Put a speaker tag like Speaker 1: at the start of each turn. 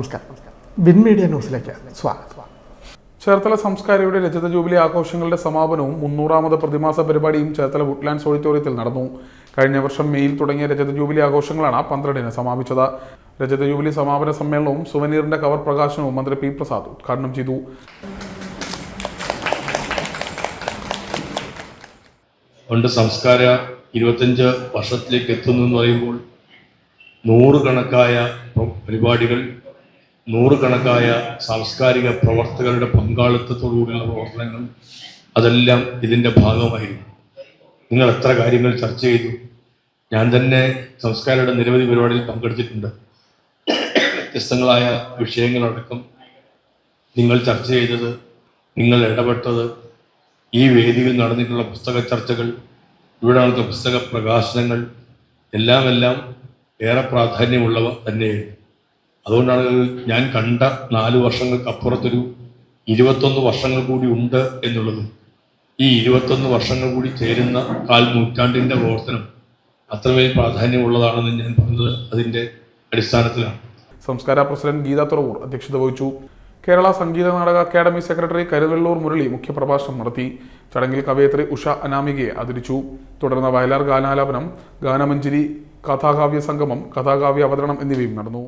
Speaker 1: നമസ്കാരം. Win media ന്യൂസിലേക്ക് സ്വാഗതം.
Speaker 2: ചേർത്തല സംസ്കാരയുടെ രജത ജൂബിലി ആഘോഷങ്ങളുടെ സമാപനവും മുന്നൂറാമത് പ്രതിമാസ പരിപാടിയും ചേർത്തല വുഡ്ലാൻഡ്സ് ഓഡിറ്റോറിയത്തിൽ നടന്നു. കഴിഞ്ഞ വർഷം മെയ്യിൽ തുടങ്ങിയ രജത ജൂബിലി ആഘോഷങ്ങളാണ് പന്ത്രണ്ടിന് സമാപിച്ചത്. രജത ജൂബിലി സമാപന സമ്മേളനവും സുവനീറിന്റെ കവർ പ്രകാശനവും മന്ത്രി പി പ്രസാദ് ഉദ്ഘാടനം ചെയ്തു.
Speaker 3: പണ്ട് സംസ്കാര ഇരുപത്തഞ്ച് വർഷത്തിലേക്ക് എത്തുന്നു എന്ന് പറയുമ്പോൾ നൂറുകണക്കായ പ്ര- പരിപാടികൾ നൂറുകണക്കായ സാംസ്കാരിക പ്രവർത്തകരുടെ പങ്കാളിത്തത്തോടുകൂടിയുള്ള പ്രവർത്തനങ്ങൾ അതെല്ലാം ഇതിന്റെ ഭാഗമായിരുന്നു. നിങ്ങൾ എത്ര കാര്യങ്ങൾ ചർച്ച ചെയ്തു? ഞാൻ തന്നെ സംസ്കാരയുടെ നിരവധി പരിപാടിയിൽ പങ്കെടുത്തിട്ടുണ്ട്. വ്യത്യസ്തങ്ങളായ വിഷയങ്ങളടക്കം നിങ്ങൾ ചർച്ച ചെയ്തത് നിങ്ങൾ ഇടപെട്ടത് ഈ വേദിയിൽ നടന്നിട്ടുള്ള പുസ്തക ചർച്ചകൾ ഇവിടെ നടത്തുന്ന പുസ്തക പ്രകാശനങ്ങൾ എല്ലാമെല്ലാം എല്ലാം ഏറെ പ്രാധാന്യമുള്ളവ തന്നെയായിരുന്നു. അതുകൊണ്ടാണ് ഞാൻ കണ്ട നാല് വർഷങ്ങൾക്കപ്പുറത്തൊരു ഇരുപത്തൊന്ന് വർഷങ്ങൾ കൂടി ഉണ്ട് എന്നുള്ളതും ഈ ഇരുപത്തൊന്ന് വർഷങ്ങൾ കൂടി ചേരുന്ന കാൽ നൂറ്റാണ്ടിന്റെ പ്രവർത്തനം അത്രമേൽ പ്രാധാന്യമുള്ളതാണെന്ന് ഞാൻ പറഞ്ഞത് അതിന്റെ അടിസ്ഥാനത്തിലാണ്.
Speaker 2: സംസ്കാര പ്രസിഡന്റ് ഗീത തുറവൂർ അധ്യക്ഷത വഹിച്ചു. കേരള സംഗീത നാടക അക്കാദമി സെക്രട്ടറി കരുവെള്ളൂർ മുരളി മുഖ്യപ്രഭാഷണം നടത്തി. ചടങ്ങിൽ കവയത്രി ഉഷ അനാമികയെ ആദരിച്ചു. തുടർന്ന് വയലാർ ഗാനാലാപനം ഗാനമഞ്ജരി കഥാകാവ്യ സംഗമം കഥാകാവ്യ അവതരണം എന്നിവയും നടന്നു.